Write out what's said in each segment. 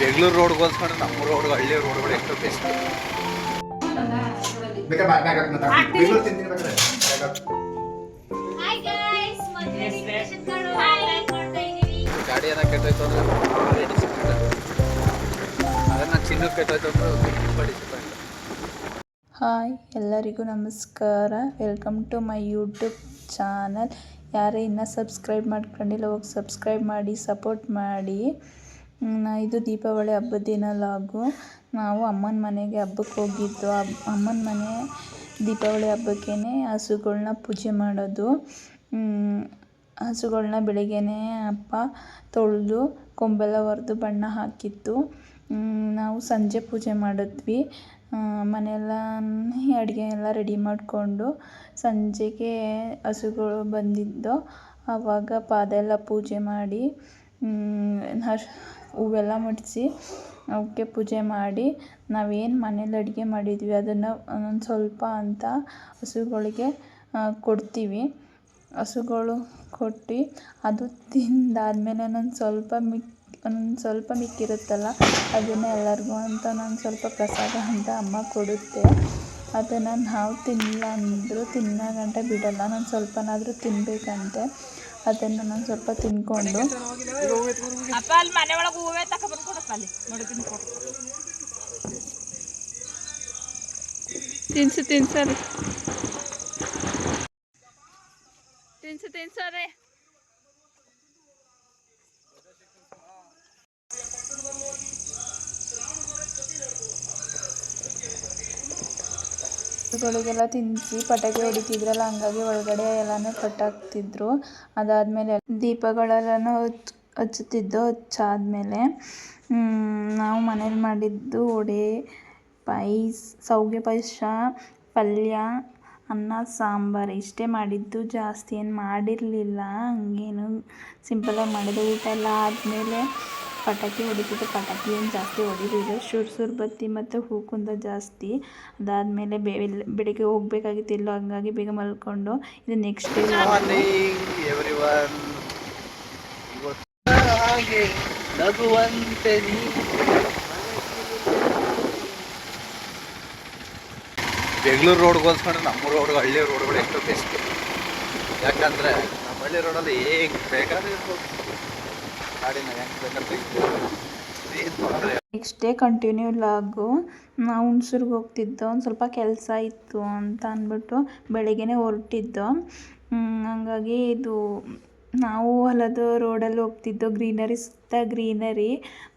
ಬೆಂಗಳೂರು ರೋಡ್ಗೆ ಹೋಲ್ಸ್ಕೊಂಡ್ರೆ ನಮ್ಮ ರೋಡ್ ಹಳ್ಳಿ ರೋಡ್ಗಳು ಎಷ್ಟು ಬೆಸ್ಟ್ ಗಾಡಿ ಏನೋ ಕೆಟ್ಟೋಯ್ತು ಅಂದ್ರೆ ಅದನ್ನ ಚಿನ್ನ ಕೆಟ್ಟೋಯ್ತು ಅಂದ್ರೆ ತುಂಬ ಹಾಯ್ ಎಲ್ಲರಿಗೂ ನಮಸ್ಕಾರ. Welcome to my YouTube channel ಯಾರೇ ಇನ್ನೂ ಸಬ್ಸ್ಕ್ರೈಬ್ ಮಾಡ್ಕೊಂಡಿಲ್ಲ ಹೋಗಿ ಸಬ್ಸ್ಕ್ರೈಬ್ ಮಾಡಿ ಸಪೋರ್ಟ್ ಮಾಡಿ. ಇದು ದೀಪಾವಳಿ ಹಬ್ಬದ ದಿನ ಲಾಗು ನಾವು ಅಮ್ಮನ ಮನೆಗೆ ಹಬ್ಬಕ್ಕೆ ಹೋಗಿದ್ದು. ಅಮ್ಮನ ಮನೆ ದೀಪಾವಳಿ ಹಬ್ಬಕ್ಕೇ ಹಸುಗಳ್ನ ಪೂಜೆ ಮಾಡೋದು. ಹಸುಗಳನ್ನ ಹಸುಗಳ್ನ ಬೆಳಿಗ್ಗೆನೇ ಅಪ್ಪ ತೊಳೆದು ಕೊಂಬೆಲ್ಲ ಒರೆದು ಬಣ್ಣ ಹಾಕಿತ್ತು. ನಾವು ಸಂಜೆ ಪೂಜೆ ಮಾಡಿದ್ವಿ. ಮನೆಯೆಲ್ಲ ಅಡುಗೆ ಎಲ್ಲ ರೆಡಿ ಮಾಡಿಕೊಂಡು ಸಂಜೆಗೆ ಹಸುಗಳು ಬಂದಿದ್ದು. ಆವಾಗ ಪಾದ ಎಲ್ಲ ಪೂಜೆ ಮಾಡಿ ಹರ್ ಹೂವೆಲ್ಲ ಮುಡಿಸಿ ಅವಕ್ಕೆ ಪೂಜೆ ಮಾಡಿ ನಾವೇನು ಮನೇಲಿ ಅಡುಗೆ ಮಾಡಿದ್ವಿ ಅದನ್ನು ಒಂದೊಂದು ಸ್ವಲ್ಪ ಅಂತ ಹಸುಗಳಿಗೆ ಕೊಡ್ತೀವಿ. ಹಸುಗಳು ಕೊಟ್ಟು ಅದು ತಿಂದಾದ್ಮೇಲೆ ನಾನು ಸ್ವಲ್ಪ ಮಿಕ್, ಒಂದೊಂದು ಸ್ವಲ್ಪ ಮಿಕ್ಕಿರುತ್ತಲ್ಲ ಅದನ್ನು ಎಲ್ಲರಿಗೂ ಅಂತ ನಾನು ಸ್ವಲ್ಪ ಪ್ರಸಾದ ಅಂತ ಅಮ್ಮ ಕೊಡುತ್ತೆ. ಅದನ್ನು ನಾವು ತಿನ್ನಲ್ಲ ಅಂದರೂ ತಿನ್ನೋ ಗಂಟ ಬಿಡಲ್ಲ ನಾನು ಸ್ವಲ್ಪನಾದರೂ ತಿನ್ನಬೇಕಂತೆ ಅದನ್ನು ನಾನು ಸ್ವಲ್ಪ ತಿನ್ಕೊಂಡು. ತಿನ್ಸು ತಿನ್ಸರಿ ತಿನ್ಸು ತಿನ್ಸರಿ ಹಸುಗಳಿಗೆಲ್ಲ ತಿನ್ನಿಸಿ ಪಟಾಕಿ ಹೊಡಿತಿದ್ರಲ್ಲ, ಹಂಗಾಗಿ ಒಳಗಡೆ ಎಲ್ಲನೂ ಕಟ್ಟಾಕ್ತಿದ್ರು. ಅದಾದಮೇಲೆ ದೀಪಗಳೆಲ್ಲನೂ ಹಚ್ ಹಚ್ಚುತ್ತಿದ್ದು, ಹಚ್ಚಾದ್ಮೇಲೆ ನಾವು ಮನೇಲಿ ಮಾಡಿದ್ದು ವಡೆ, ಪಾಯಸ, ಸೌಗೆ ಪಾಯಸ, ಪಲ್ಯ, ಅನ್ನ, ಸಾಂಬಾರು. ಇಷ್ಟೇ ಮಾಡಿದ್ದು, ಜಾಸ್ತಿ ಏನು ಮಾಡಿರಲಿಲ್ಲ. ಹಂಗೇನು ಸಿಂಪಲಾಗಿ ಮಾಡಿದ್ದು ಊಟ ಎಲ್ಲ ಆದಮೇಲೆ ಪಟಾಕಿ ಹೊಡಿತಿದ್ದೆ ಪಟಾಕಿ ಏನು ಜಾಸ್ತಿ ಹೊಡಿಲಿಲ್ಲ. ಸುರ್ ಸುರ್ ಬತ್ತಿ ಮತ್ತು ಹೂಕುಂದ ಜಾಸ್ತಿ. ಅದಾದಮೇಲೆ ಬೆಳಿಗ್ಗೆ ಹೋಗ್ಬೇಕಾಗಿತ್ತು. ಇಲ್ಲೋ ಹಂಗಾಗಿ ಬೇಗ ಮಲ್ಕೊಂಡು ಇದು ನೆಕ್ಸ್ಟ್ ನಗುವಂತೆ ಬೆಂಗಳೂರು ರೋಡ್ಗೆ ಹೋಲ್ಸ್ಕೊಂಡ್ರೆ ನಮ್ಮ ರೋಡ್ ಹಳ್ಳಿ ರೋಡ್ಗಳು ಎಷ್ಟು ಬೆಸ್ಟ್ ಯಾಕಂದರೆ ನಮ್ಮ ಹಳ್ಳಿ ರೋಡಲ್ಲಿ ಹೇಗೆ ಬೇಕಾದ್ರೆ ಇರ್ಬೋದು. ನೆಕ್ಸ್ಟ್ ಡೇ ಕಂಟಿನ್ಯೂ ಲಾಗು. ನಾವು ಹುಣ್ಸೂರ್ಗೆ ಹೋಗ್ತಿದ್ದೋ. ಒಂದು ಸ್ವಲ್ಪ ಕೆಲಸ ಇತ್ತು ಅಂತ ಅಂದ್ಬಿಟ್ಟು ಬೆಳಿಗ್ಗೆನೇ ಹೊರಟಿದ್ದೋ. ಹಂಗಾಗಿ ಇದು ನಾವು ಹೊಲದ ರೋಡಲ್ಲಿ ಹೋಗ್ತಿದ್ದೋ. ಗ್ರೀನರಿ ಸುತ್ತ ಗ್ರೀನರಿ.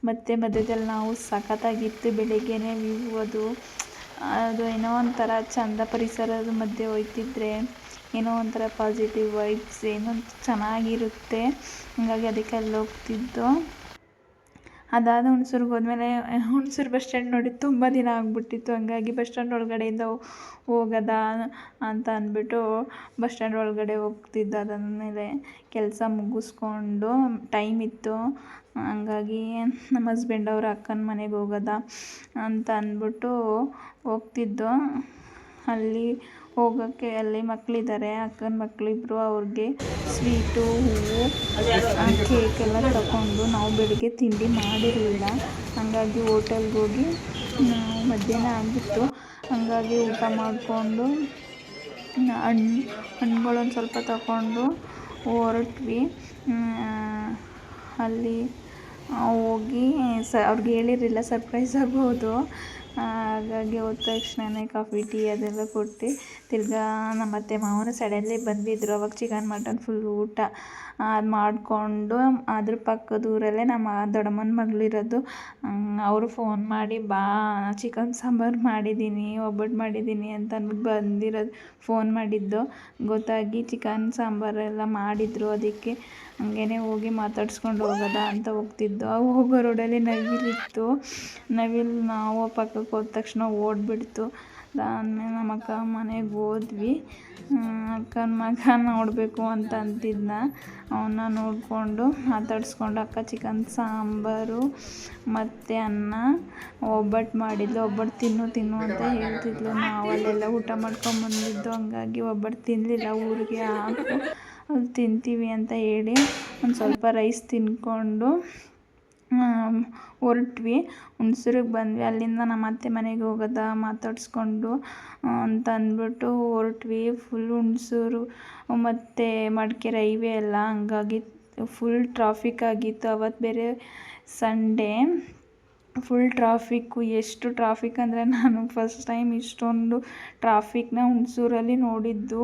ಮತ್ತು ಮಧ್ಯದಲ್ಲಿ ನಾವು ಸಖತ್ತಾಗಿತ್ತು. ಬೆಳಿಗ್ಗೆನೇ ವ್ಯೂ ಅದು. ಅದು ಏನೋ ಒಂಥರ ಚಂದ ಪರಿಸರದ ಮಧ್ಯೆ ಹೋಯ್ತಿದ್ರೆ. ಏನೋ ಒಂಥರ ಪಾಸಿಟಿವ್ ವೈಬ್ಸ್ ಏನೋ ಚೆನ್ನಾಗಿರುತ್ತೆ. ಹಾಗಾಗಿ ಅದಕ್ಕೆ ಅಲ್ಲಿ ಹೋಗ್ತಿದ್ದು. ಅದಾದ ಹುಣ್ಸೂರ್ಗೆ ಹೋದ್ಮೇಲೆ, ಹುಣ್ಸೂರು ಬಸ್ ಸ್ಟ್ಯಾಂಡ್ ನೋಡಿ ತುಂಬ ದಿನ ಆಗಿಬಿಟ್ಟಿತ್ತು. ಹಂಗಾಗಿ ಬಸ್ ಸ್ಟ್ಯಾಂಡ್ ಒಳಗಡೆಯಿಂದ ಹೋಗದ ಅಂತ ಅಂದ್ಬಿಟ್ಟು ಬಸ್ ಸ್ಟ್ಯಾಂಡ್ ಒಳಗಡೆ ಹೋಗ್ತಿದ್ದ. ಅದಾದಮೇಲೆ ಕೆಲಸ ಮುಗಿಸ್ಕೊಂಡು ಟೈಮ್ ಇತ್ತು. ಹಂಗಾಗಿ ನಮ್ಮ ಹಸ್ಬೆಂಡ್ ಅವ್ರ ಅಕ್ಕನ ಮನೆಗೆ ಹೋಗೋದ ಅಂತ ಅಂದ್ಬಿಟ್ಟು ಹೋಗ್ತಿದ್ದು. ಅಲ್ಲಿ ಹೋಗೋಕ್ಕೆ ಅಲ್ಲಿ ಮಕ್ಕಳಿದ್ದಾರೆ ಅಕ್ಕನ ಮಕ್ಕಳಿಬ್ರು ಅವ್ರಿಗೆ ಸ್ವೀಟು, ಹೂವು ಕೇಕ್ ಎಲ್ಲ ತಗೊಂಡು ನಾವು ಬೆಳಿಗ್ಗೆ ತಿಂಡಿ ಮಾಡಿರಲಿಲ್ಲ. ಹಾಗಾಗಿ ಹೋಟೆಲ್ಗೆ ಹೋಗಿ ನಾವು ಮಧ್ಯಾಹ್ನ ಆಗಿತ್ತು. ಹಾಗಾಗಿ ಊಟ ಮಾಡಿಕೊಂಡು ಹಣ್ಣು ಹಣ್ಗಳೊಂದು ಸ್ವಲ್ಪ ತಗೊಂಡು ಹೊರಟ್ವಿ. ಅಲ್ಲಿ ಹೋಗಿ ಸ, ಅವ್ರಿಗೆ ಹೇಳಿರಲಿಲ್ಲ, ಸರ್ಪ್ರೈಸ್ ಆಗ್ಬೋದು. ಹಾಗಾಗಿ ಹೋದ ತಕ್ಷಣವೇ ಕಾಫಿ, ಟೀ ಅದೆಲ್ಲ ಕೊಟ್ಟು ತಿರ್ಗಾ ನಮ್ಮ ಅತ್ತೆ ಮಾವನ ಸಡನ್ಲಿ ಬಂದಿದ್ದರು ಅವಾಗ ಚಿಕನ್, ಮಟನ್ ಫುಲ್ ಊಟ. ಅದು ಮಾಡಿಕೊಂಡು ಅದ್ರ ಪಕ್ಕದ ಊರಲ್ಲೇ ನಮ್ಮ ದೊಡ್ಡಮ್ಮನ ಮಗಳಿರೋದು ಅವರು ಫೋನ್ ಮಾಡಿ, ಬಾ, ಚಿಕನ್ ಸಾಂಬಾರು ಮಾಡಿದ್ದೀನಿ ಒಬ್ಬಟ್ಟು ಮಾಡಿದ್ದೀನಿ ಅಂತ ಅಂದ್ಬಿಟ್ಟು ಬಂದಿರೋದು ಫೋನ್ ಮಾಡಿದ್ದು. ಗೊತ್ತಾಗಿ ಚಿಕನ್ ಸಾಂಬಾರೆಲ್ಲ ಮಾಡಿದರು ಅದಕ್ಕೆ. ಹಂಗೇನೆ ಹೋಗಿ ಮಾತಾಡ್ಸ್ಕೊಂಡು ಹೋಗೋದ ಅಂತ ಹೋಗ್ತಿದ್ದು. ಅವು ಹೋಗೋ ರೋಡಲ್ಲಿ ನವಿಲಿತ್ತು ನವಿಲು ನಾವು ಪಕ್ಕಕ್ಕೆ ಹೋದ ತಕ್ಷಣ ಓಡಿಬಿಡ್ತು. ಅದಾದಮೇಲೆ ನಮ್ಮ ಅಕ್ಕ ಮನೆಗೆ ಹೋದ್ವಿ. ಅಕ್ಕನ ಮಗ ನೋಡಬೇಕು ಅಂತ ಅಂತಿದ್ದ ಅವನ್ನ ನೋಡಿಕೊಂಡು ಮಾತಾಡಿಸ್ಕೊಂಡು ಅಕ್ಕ ಚಿಕನ್ ಸಾಂಬಾರು, ಮತ್ತು ಅನ್ನ ಒಬ್ಬಟ್ಟು ಮಾಡಿದ್ಲು. ಒಬ್ಬಟ್ಟು ತಿನ್ನು ತಿನ್ನು ಅಂತ ಹೇಳ್ತಿದ್ಲು. ನಾವು ಅಲ್ಲೆಲ್ಲ ಊಟ ಮಾಡ್ಕೊಂಬಂದಿದ್ದು ಹಂಗಾಗಿ ಒಬ್ಬಟ್ಟು ತಿನ್ನಲಿಲ್ಲ ಊರಿಗೆ ಹಾಕು. ಅದು ತಿಂತೀವಿ ಅಂತ ಹೇಳಿ ಒಂದು ಸ್ವಲ್ಪ ರೈಸ್ ತಿಂದ್ಕೊಂಡು ಹೊರಟ್ವಿ. ಹುಣ್ಸೂರಿಗೆ ಬಂದ್ವಿ. ಅಲ್ಲಿಂದ ನಮ್ಮ ಅತ್ತೆ ಮನೆಗೆ ಹೋಗೋದ ಮಾತಾಡಿಸ್ಕೊಂಡು ಅಂತ ಅಂದ್ಬಿಟ್ಟು ಹೊರಟ್ವಿ. ಫುಲ್ ಹುಣ್ಸೂರು, ಮತ್ತು ಮಡಿಕೇರಿ ಹೈವೇ ಎಲ್ಲ ಹಂಗಾಗಿ ಫುಲ್ ಟ್ರಾಫಿಕ್ ಆಗಿತ್ತು. ಅವತ್ತು ಬೇರೆ ಸಂಡೇ ಫುಲ್ ಟ್ರಾಫಿಕ್ಕು ಎಷ್ಟು ಟ್ರಾಫಿಕ್ ಅಂದರೆ ನಾನು ಫಸ್ಟ್ ಟೈಮ್ ಇಷ್ಟೊಂದು ಟ್ರಾಫಿಕ್ನ ಹುಣಸೂರಲ್ಲಿ ನೋಡಿದ್ದು.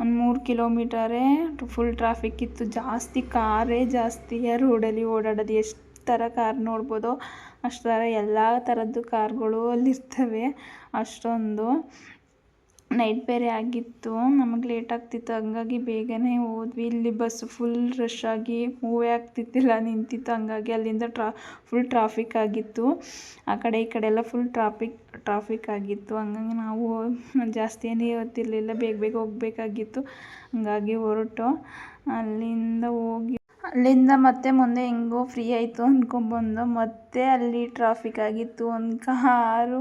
ಒಂದು ಮೂರು ಕಿಲೋಮೀಟರೇ ಫುಲ್ ಟ್ರಾಫಿಕ್ ಇತ್ತು. ಜಾಸ್ತಿ ಕಾರೇ ಜಾಸ್ತಿ ರೋಡಲ್ಲಿ ಓಡಾಡೋದು. ಎಷ್ಟು ಥರ ಕಾರ್ ನೋಡ್ಬೋದು ಅಷ್ಟು ಥರ ಎಲ್ಲ ಥರದ್ದು ಕಾರ್ಗಳು ಅಲ್ಲಿರ್ತವೆ ಅಷ್ಟೊಂದು. ನೈಟ್ ಬೇರೆ ಆಗಿತ್ತು. ನಮಗೆ ಲೇಟ್ ಆಗ್ತಿತ್ತು. ಹಂಗಾಗಿ ಬೇಗನೆ ಹೋದ್ವಿ. ಇಲ್ಲಿ ಬಸ್ ಫುಲ್ ರಶ್ ಆಗಿ ಮೂವೇ ಆಗ್ತಿದ್ದಿಲ್ಲ, ನಿಂತಿತ್ತು. ಹಂಗಾಗಿ ಅಲ್ಲಿಂದ ಟ್ರಾ ಫುಲ್ ಟ್ರಾಫಿಕ್ ಆಗಿತ್ತು. ಆ ಕಡೆ ಈ ಕಡೆ ಎಲ್ಲ ಫುಲ್ ಟ್ರಾಫಿಕ್ ಟ್ರಾಫಿಕ್ ಆಗಿತ್ತು. ಹಂಗಾಗಿ ನಾವು ಜಾಸ್ತಿ ಏನು ಇವತ್ತಿರಲಿಲ್ಲ ಬೇಗ ಬೇಗ ಹೋಗಬೇಕಾಗಿತ್ತು. ಹಂಗಾಗಿ ಹೊರಟು. ಅಲ್ಲಿಂದ ಹೋಗಿ, ಅಲ್ಲಿಂದ ಮತ್ತೆ ಮುಂದೆ ಹೆಂಗೋ ಫ್ರೀ ಆಯಿತು ಅಂದ್ಕೊಂಡ್ಬಂದು ಮತ್ತೆ ಅಲ್ಲಿ ಟ್ರಾಫಿಕ್ ಆಗಿತ್ತು. ಒಂದು ಕಾರು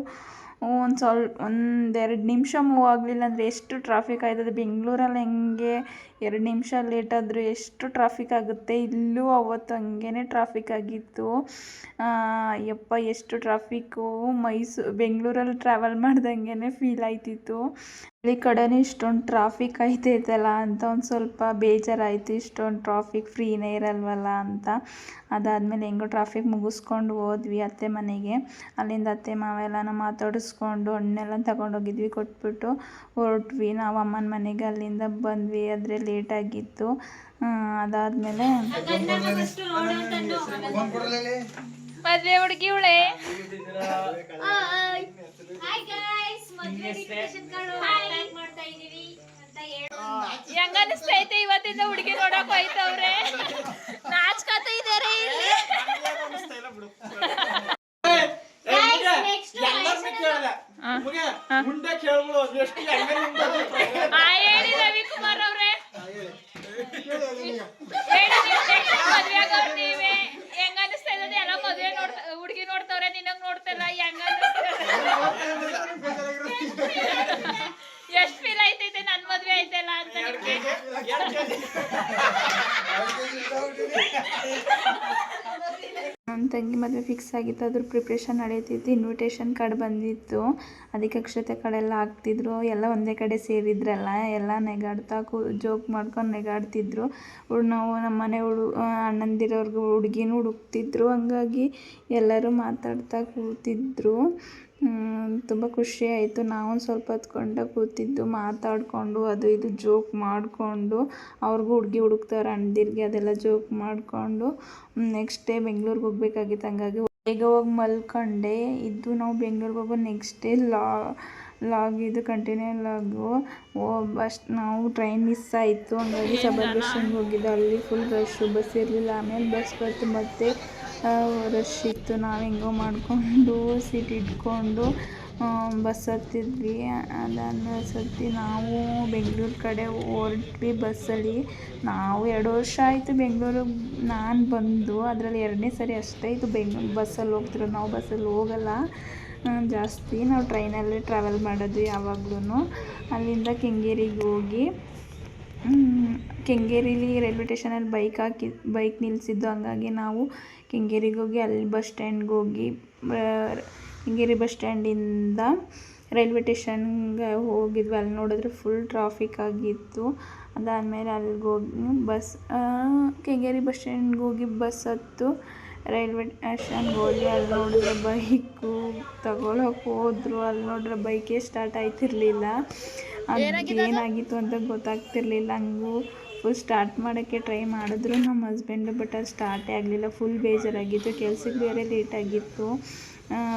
ಒಂದು ಸ್ವಲ್ಪ ಒಂದೆರಡು ನಿಮಿಷ ಮೂವ್ ಆಗಲಿಲ್ಲ ಅಂದರೆ ಎಷ್ಟು ಟ್ರಾಫಿಕ್ ಆಯ್ತದೆ. ಬೆಂಗಳೂರಲ್ಲಿ ಹೆಂಗೆ ಎರಡು ನಿಮಿಷ ಲೇಟ್ ಆದರೂ ಎಷ್ಟು ಟ್ರಾಫಿಕ್ ಆಗುತ್ತೆ. ಇಲ್ಲೂ ಅವತ್ತು ಹಂಗೇ ಟ್ರಾಫಿಕ್ ಆಗಿತ್ತು. ಯಪ್ಪ, ಎಷ್ಟು ಟ್ರಾಫಿಕ್ಕು ಮೈಸೂ, ಬೆಂಗಳೂರಲ್ಲಿ ಟ್ರಾವೆಲ್ ಮಾಡ್ದಂಗೆ ಫೀಲ್ ಆಯ್ತಿತ್ತು. ಈ ಕಡೆನೂ ಇಷ್ಟೊಂದು ಟ್ರಾಫಿಕ್ ಆಯ್ತೈತಲ್ಲ ಅಂತ ಒಂದು ಸ್ವಲ್ಪ ಬೇಜಾರಾಯಿತು ಇಷ್ಟೊಂದು ಟ್ರಾಫಿಕ್ ಫ್ರೀನೇ ಇರಲ್ವಲ್ಲ ಅಂತ ಅದಾದಮೇಲೆ ಹೆಂಗೋ ಟ್ರಾಫಿಕ್ ಮುಗಿಸ್ಕೊಂಡು ಹೋದ್ವಿ ಅತ್ತೆ ಮನೆಗೆ ಅಲ್ಲಿಂದ ಅತ್ತೆ ಮಾವ ಎಲ್ಲನ ಮಾತಾಡಿಸ್ಕೊಂಡು ಹಣ್ಣೆಲ್ಲ ತಗೊಂಡೋಗಿದ್ವಿ ಕೊಟ್ಬಿಟ್ಟು ಹೊರಟ್ವಿ ನಾವು ಅಮ್ಮನ ಮನೆಗೆ ಅಲ್ಲಿಂದ ಬಂದ್ವಿ ಆದರೆ ಲೇಟ್ ಆಗಿತ್ತು ಅದಾದಮೇಲೆ ಮದುವೆ ಹುಡುಗಿ ಹೆಂಗ ಅನಿಸ್ತೈತೆ ಇವತ್ತಿಂದ ಹುಡುಗಿ ನೋಡಕ್ ಹೋಯ್ತವ್ರೆ? ನಾಚ್ಕತ ಇದಾರೆ ಹೇಳಿ ರವಿಕುಮಾರ್ ಅವ್ರೆ. ಹೇಳಿ. ಮದ್ವೆ ಆಗೋರ್ ನೀವೇ ಹೆಂಗ ಅನಿಸ್ತಾ ಇದ್ದದೆ ಎಲ್ಲ ಮದ್ವೆ ನೋಡ್ತಾ ಹುಡುಗಿ ನೋಡ್ತವ್ರೆ ನಿನಗ್ ನೋಡ್ತಿಲ್ಲ ಹೆಂಗ ಎಷ್ಟ್ ಫೀಲ್ ಆಯ್ತೈತೆ ನನ್ ಮದ್ವೆ ಆಯ್ತಲ್ಲ ಅಂತ ನಿಮ್ಗೆ ನನ್ನ ತಂಗಿ ಮದುವೆ ಫಿಕ್ಸ್ ಆಗಿತ್ತು, ಅದ್ರ ಪ್ರಿಪ್ರೇಷನ್ ನಡೀತಿತ್ತು ಇನ್ವಿಟೇಷನ್ ಕಾರ್ಡ್ ಬಂದಿತ್ತು. ಅದಕ್ಕೆ ಅಕ್ಷತೆ ಕಡೆಲ್ಲ ಹಾಕ್ತಿದ್ರು, ಎಲ್ಲ ಒಂದೇ ಕಡೆ ಸೇರಿದ್ರಲ್ಲ, ಎಲ್ಲ ನೆಗಾಡ್ತಾ ಕೂ ಜೋಕ್ ಮಾಡ್ಕೊಂಡು ನೆಗಾಡ್ತಿದ್ರು. ನಾವು ನಮ್ಮ ಮನೆ ಹುಡು ಅಣ್ಣಂದಿರೋರ್ಗು ಹುಡುಗಿನೂ ಹುಡುಕ್ತಿದ್ರು, ಹಂಗಾಗಿ ಎಲ್ಲರೂ ಮಾತಾಡ್ತಾ ಕೂತಿದ್ರು. ತುಂಬ ಖುಷಿ ಆಯಿತು. ನಾವು ಸ್ವಲ್ಪ ಹೊತ್ಕೊಂಡ ಕೂತಿದ್ದು ಮಾತಾಡಿಕೊಂಡು ಅದು ಇದು ಜೋಕ್ ಮಾಡಿಕೊಂಡು ಅವ್ರಿಗೂ ಹುಡುಗಿ ಹುಡುಕ್ತಾರೆ ಅಣ್ಣದಿರ್ಗೆ ಅದೆಲ್ಲ ಜೋಕ್ ಮಾಡಿಕೊಂಡು ನೆಕ್ಸ್ಟ್ ಡೇ ಬೆಂಗ್ಳೂರಿಗೆ ಹೋಗ್ಬೇಕಾಗಿತ್ತು. ಹಂಗಾಗಿ ಬೇಗ ಹೋಗಿ ಮಲ್ಕೊಂಡೆ. ಇದ್ದು ನಾವು ಬೆಂಗ್ಳೂರಿಗೆ ಹೋಗೋ ನೆಕ್ಸ್ಟ್ ಡೇ ಲಾ ಲಾಗ್ ಇದು ಕಂಟಿನ್ಯೂ ಲಾಗು. ಓ ಬಸ್ ನಾವು ಟ್ರೈನ್ ಮಿಸ್ ಆಯಿತು. ಹಂಗಾಗಿ ಸಬರ್ ಸ್ಟೇಷನ್ಗೆ ಹೋಗಿದ್ದು ಅಲ್ಲಿ ಫುಲ್ ರಶ್ಶು ಬಸ್ ಇರಲಿಲ್ಲ. ಆಮೇಲೆ ಬಸ್ ಬಂತು ಮತ್ತೆ ರಶ್ ಇತ್ತು ನಾವು ಹೆಂಗೋ ಮಾಡಿಕೊಂಡು ಸೀಟ್ ಇಟ್ಕೊಂಡು ಬಸ್ ಹತ್ತಿದ್ವಿ. ಅದಾದ್ಮೇಲೆ ಸತಿ ನಾವು ಬೆಂಗಳೂರು ಕಡೆ ಹೊರಟ್ವಿ ಬಸ್ಸಲ್ಲಿ. ನಾವು ಎರಡು ವರ್ಷ ಆಯಿತು ಬೆಂಗಳೂರಿಗೆ ನಾನು ಬಂದು. ಅದರಲ್ಲಿ ಎರಡನೇ ಸರಿ ಅಷ್ಟೇ ಇದು ಬೆಂಗ್ ಬಸ್ಸಲ್ಲಿ ಹೋಗ್ತಿರೋದು. ನಾವು ಬಸ್ಸಲ್ಲಿ ಹೋಗಲ್ಲ. ಜಾಸ್ತಿ ನಾವು ಟ್ರೈನಲ್ಲಿ ಟ್ರಾವೆಲ್ ಮಾಡೋದು ಯಾವಾಗ್ಲೂ ಅಲ್ಲಿಂದ ಕೆಂಗೇರಿಗೆ ಹೋಗಿ ಕೆಂಗೇರಿಲಿ ರೈಲ್ವೆ ಸ್ಟೇಷನಲ್ಲಿ ಬೈಕ್ ಹಾಕಿ, ಬೈಕ್ ನಿಲ್ಲಿಸಿದ್ದು ಹಂಗಾಗಿ ನಾವು ಕೆಂಗೇರಿಗೆ ಹೋಗಿ ಅಲ್ಲಿ ಬಸ್ ಸ್ಟ್ಯಾಂಡ್ಗೆ ಹೋಗಿ ಕೆಂಗೇರಿ ಬಸ್ ಸ್ಟ್ಯಾಂಡಿಂದ ರೈಲ್ವೆ ಸ್ಟೇಷನ್ಗೆ ಹೋಗಿದ್ವಿ. ಅಲ್ಲಿ ನೋಡಿದ್ರೆ ಫುಲ್ ಟ್ರಾಫಿಕ್ ಆಗಿತ್ತು. ಅದಾದಮೇಲೆ ಅಲ್ಲಿಗೆ ಹೋಗಿ ಬಸ್ ಕೆಂಗೇರಿ ಬಸ್ ಸ್ಟ್ಯಾಂಡ್ಗೆ ಹೋಗಿ ಬಸ್ ಹತ್ತು, ರೈಲ್ವೆ ಸ್ಟೇಷನ್ಗೆ ಹೋಗಿ ಅಲ್ಲಿ ನೋಡಿದ್ರೆ ಬೈಕು ತಗೊಳಕ್ಕೆ ಹೋದ್ರು. ಅಲ್ಲಿ ನೋಡಿದ್ರೆ ಬೈಕೇ ಸ್ಟಾರ್ಟ್ ಆಯ್ತಿರ್ಲಿಲ್ಲ. ಅದೇನಾಗಿತ್ತು ಅಂತ ಗೊತ್ತಾಗ್ತಿರ್ಲಿಲ್ಲ. ಹಂಗೂ ಫುಲ್ ಸ್ಟಾರ್ಟ್ ಮಾಡೋಕ್ಕೆ ಟ್ರೈ ಮಾಡಿದ್ರು ನಮ್ಮ ಹಸ್ಬೆಂಡು ಬಟ್ ಅದು ಸ್ಟಾರ್ಟೇ ಆಗಲಿಲ್ಲ. ಫುಲ್ ಬೇಜಾರಾಗಿತ್ತು. ಕೆಲ್ಸಕ್ಕೆ ಬೇರೆ ಲೇಟ್ ಆಗಿತ್ತು.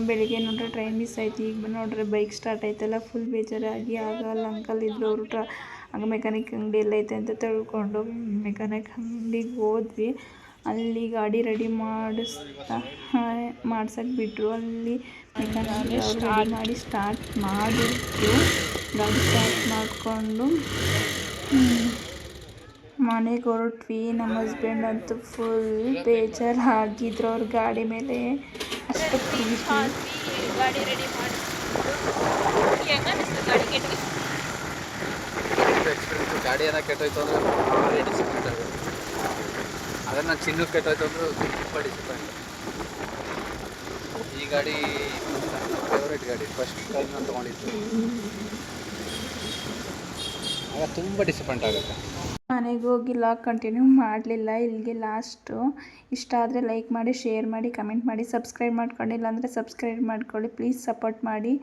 ಬೆಳಿಗ್ಗೆ ನೋಡ್ರೆ ಟ್ರೈನ್ ಮಿಸ್ ಆಯಿತು. ಈಗ ನೋಡ್ರೆ ಬೈಕ್ ಸ್ಟಾರ್ಟ್ ಆಯ್ತಲ್ಲ. ಫುಲ್ ಬೇಜಾರಾಗಿ. ಆಗ ಅಲ್ಲಿ ಅಂಕಲ್ ಇದ್ರು. ಅವರು ಟ್ರ ಆಗ ಮೆಕ್ಯಾನಿಕ್ ಅಂಗಡಿ ಎಲ್ಲ ಐತೆ ಅಂತ ತಿಳ್ಕೊಂಡು ಮೆಕ್ಯಾನಿಕ್ ಅಂಗಡಿಗೆ ಹೋದ್ವಿ. ಅಲ್ಲಿ ಗಾಡಿ ರೆಡಿ ಮಾಡಿಸ್ತಾ ಮಾಡ್ಸಕ್ಕೆ ಬಿಟ್ಟರು ಅಲ್ಲಿ ಮೆಕ್ಯಾನಿಕ್ ರೆಡಿ ಮಾಡಿ ಸ್ಟಾರ್ಟ್ ಮಾಡಿದ್ರು. ಗಾಡಿ ಸ್ಟಾರ್ಟ್ ಮಾಡಿಕೊಂಡು ಮನೆಗೆ ಹೊರಟ್ವಿ. ನಮ್ಮ ಹಸ್ಬೆಂಡ್ ಅಂತೂ ಫುಲ್ ಬೇಜಾರಾಗಿದ್ರು. ಅವ್ರ ಗಾಡಿ ಮೇಲೆ ಅಷ್ಟು ಗಾಡಿ ರೆಡಿ ಗಾಡಿ ಏನೋ ಕೆಟ್ಟೋಯ್ತು ಅಂದರೆ ಭಾಳ ಡಿಸಪಾಯಿಂಟ್ ಆಗುತ್ತೆ ಅದೇ. ನಾನು ಚಿನ್ನಕ್ಕೆ ಕೆಟ್ಟೋಯ್ತು ಅಂದ್ರೆ ತುಂಬ ಈ ಗಾಡಿ ಫೇವ್ರೇಟ್ ಗಾಡಿ. ಫಸ್ಟ್ ಟೈಮ್ ನಾನು ತೊಗೊಂಡಿದ್ದು. ಆಗ ತುಂಬ ಡಿಸಪಾಯಿಂಟ್ ಆಗುತ್ತೆ. ಮನೆಗೆ ಹೋಗಿ ಲಾಗ್ ಕಂಟಿನ್ಯೂ ಮಾಡಲಿಲ್ಲ, ಇಲ್ಲಿಗೆ ಲಾಸ್ಟು ಇಷ್ಟ ಆದರೆ ಲೈಕ್ ಮಾಡಿ ಶೇರ್ ಮಾಡಿ ಕಮೆಂಟ್ ಮಾಡಿ ಸಬ್ಸ್ಕ್ರೈಬ್ ಮಾಡ್ಕೊಂಡಿಲ್ಲ ಅಂದರೆ ಸಬ್ಸ್ಕ್ರೈಬ್ ಮಾಡ್ಕೊಳ್ಳಿ ಪ್ಲೀಸ್ ಸಪೋರ್ಟ್ ಮಾಡಿ.